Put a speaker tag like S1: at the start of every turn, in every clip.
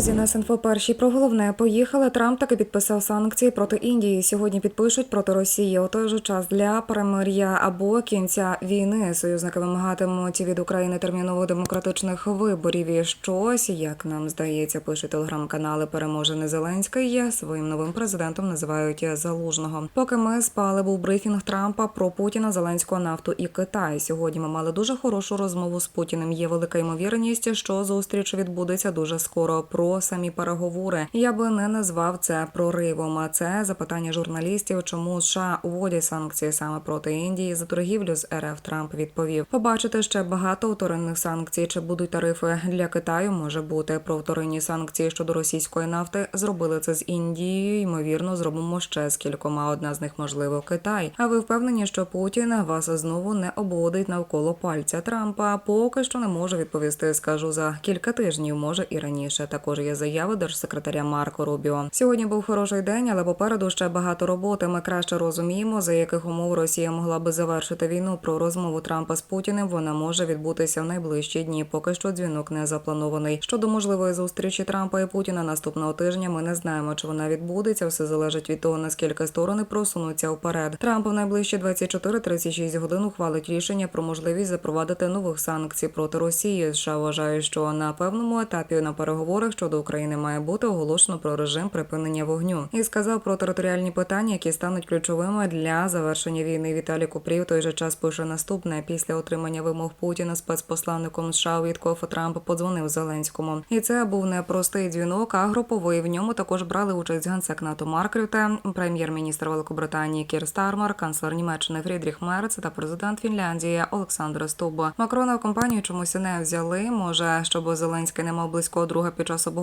S1: Друзі, на інфо перші про головне поїхали. Трамп таки підписав санкції проти Індії. Сьогодні підпишуть проти Росії. У той же час для перемир'я або кінця війни союзники вимагатимуть від України терміново демократичних виборів. І щось, як нам здається, пише телеграм-канали Переможений Зеленський. Своїм новим президентом називають залужного. Поки ми спали, був брифінг Трампа про Путіна, Зеленського нафту і Китай. Сьогодні ми мали дуже хорошу розмову з Путіним. Є велика ймовірність, що зустріч відбудеться дуже скоро. Про самі переговори я би не назвав це проривом. А це запитання журналістів, чому США уводять санкції саме проти Індії за торгівлю з РФ. Трамп відповів: побачите ще багато вторинних санкцій. Чи будуть тарифи для Китаю? Може бути про вторинні санкції щодо російської нафти. Зробили це з Індією. Ймовірно, зробимо ще з кількома. Одна з них можливо Китай. А ви впевнені, що Путін вас знову не обводить навколо пальця Трампа? Поки що не можу відповісти. Скажу за кілька тижнів, може і раніше. Також є заяви держсекретаря Марко Рубіо. Сьогодні був хороший день, але попереду ще багато роботи. Ми краще розуміємо, за яких умов Росія могла би завершити війну. Про розмову Трампа з Путіним вона може відбутися в найближчі дні. Поки що дзвінок не запланований. Щодо можливої зустрічі Трампа і Путіна наступного тижня. Ми не знаємо, чи вона відбудеться. Все залежить від того, наскільки сторони просунуться вперед. Трамп в найближчі 24-36 годин ухвалить рішення про можливість запровадити нових санкцій проти Росії. США вважає, що на певному етапі на переговорах щодо України має бути оголошено про режим припинення вогню і сказав про територіальні питання, які стануть ключовими для завершення війни. Віталій Купрів той же час пише наступне після отримання вимог Путіна спецпосланником США Віткофа Трамп подзвонив Зеленському. І це був не простий дзвінок, а груповий. В ньому також брали участь генсек НАТО Марк Рюте, прем'єр-міністр Великобританії Кір Стармар, канцлер Німеччини Фрідріх Мерц та президент Фінляндії Олександр Стуб. Макрона компанію чомусь не взяли. Може, щоб Зеленський не мав близького друга під час обговорення,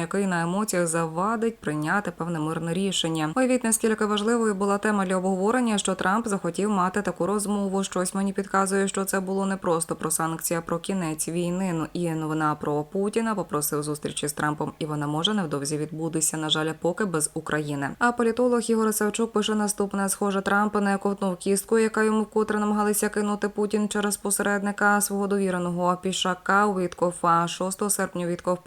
S1: який на емоціях завадить прийняти певне мирне рішення. Уявіть, наскільки важливою була тема для обговорення, що Трамп захотів мати таку розмову. Щось мені підказує, що це було не просто про санкції, а про кінець війни. Ну і новина про Путіна попросив зустрічі з Трампом, і вона може невдовзі відбутися. На жаль, поки без України. А політолог Ігор Савчук пише наступне: схоже, Трамп не ковтнув кістку, яка йому вкотре намагалися кинути Путін через посередника свого довіреного пішака у Віткофа. 6 серпня Вітков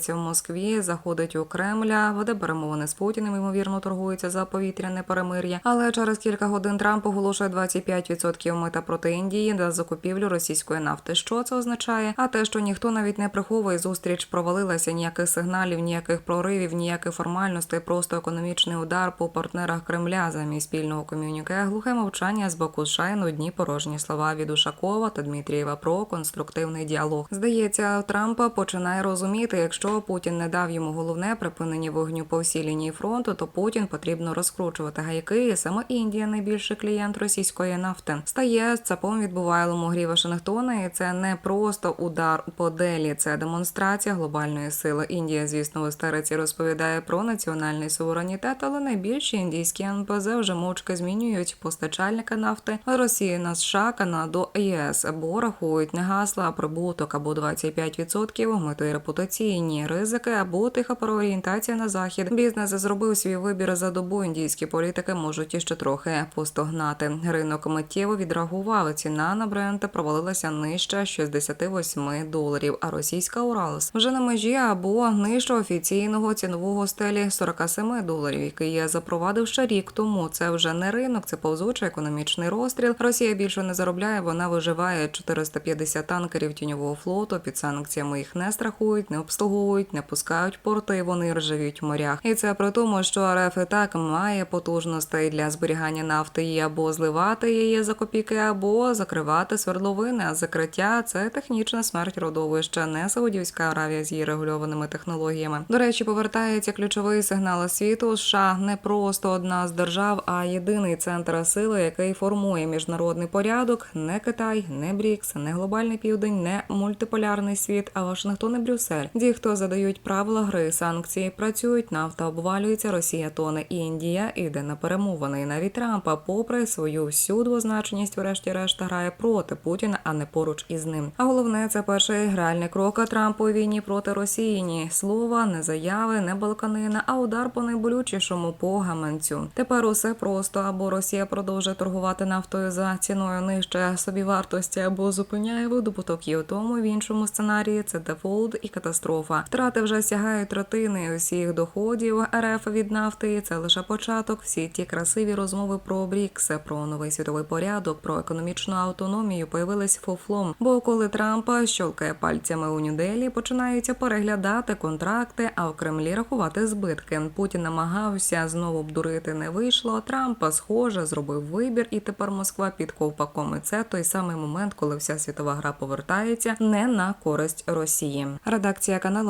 S1: приземляється в Москві, заходить у Кремля, веде перемовини з Путіним. Ймовірно, торгується за повітряне перемир'я. Але через кілька годин Трамп оголошує 25% мита проти Індії за закупівлю російської нафти. Що це означає? А те, що ніхто навіть не приховує зустріч, провалилася ніяких сигналів, ніяких проривів, ніяких формальностей, просто економічний удар по партнерах Кремля замість спільного ком'юніке, глухе мовчання з боку США і одні порожні слова від Ушакова та Дмитрієва про конструктивний діалог. Здається, Трампа починає розуміти, якщо Путін не дав йому головне припинення вогню по всій лінії фронту, то Путін потрібно розкручувати гайки. І саме Індія найбільший клієнт російської нафти стає цапом відбувайлому грі Вашингтона, і це не просто удар по делі, це демонстрація глобальної сили. Індія, звісно, в істериці розповідає про національний суверенітет, але найбільші індійські НПЗ вже мовчки змінюють постачальника нафти Росії на США, Канаду, ЄС або рахують не гасла, а прибуток або 25% мети репутаційні ризики або тиха переорієнтація на захід. Бізнес зробив свій вибір за добу. Індійські політики можуть іще трохи постогнати. Ринок миттєво відреагував. Ціна на бренд провалилася нижче 68 доларів. А російська Уралс вже на межі або нижче офіційного цінового стелі 47 доларів, який я запровадив ще рік тому. Це вже не ринок, це повзучий економічний розстріл. Росія більше не заробляє. Вона виживає 450 танкерів тіньового флоту. Під санкціями їх не страхують, не обслуговують, не пускають порти. Вони ржавіють в морях. І це при тому, що РФ і так має потужностей для зберігання нафти і або зливати її за копійки, або закривати свердловини. А закриття це технічна смерть родовища, не Саудівська Аравія з її регульованими технологіями. До речі, повертається ключовий сигнал світу. США не просто одна з держав, а єдиний центр сили, який формує міжнародний порядок. Не Китай, не Брікс, не глобальний південь, не мультиполярний світ, а Вашингтон і Брюссель. Ті, хто задають правила гри, санкції працюють, нафта обвалюється, Росія тоне, Індія іде на перемовини. І навіть Трампа, попри свою всю двозначність, врешті-решт грає проти Путіна, а не поруч із ним. А головне, це перший реальний крок Трампу у війні проти Росії. Ні слова, не заяви, не балканина, а удар по найболючішому по гаманцю. Тепер усе просто або Росія продовжує торгувати нафтою за ціною нижче собівартості, або зупиняє видобуток. І у тому в іншому сценарії це дефолт і катастрофа. Втрати вже сягають третини усіх доходів РФ від нафти. Це лише початок. Всі ті красиві розмови про БРІКС, про новий світовий порядок, про економічну автономію появились фуфлом. Бо коли Трампа щолкає пальцями у Нью-Делі, починаються переглядати контракти, а в Кремлі рахувати збитки. Путін намагався знову обдурити, не вийшло. Трампа, схоже, зробив вибір, і тепер Москва під ковпаком. І це той самий момент, коли вся світова гра повертається не на користь Росії. Редакція каналу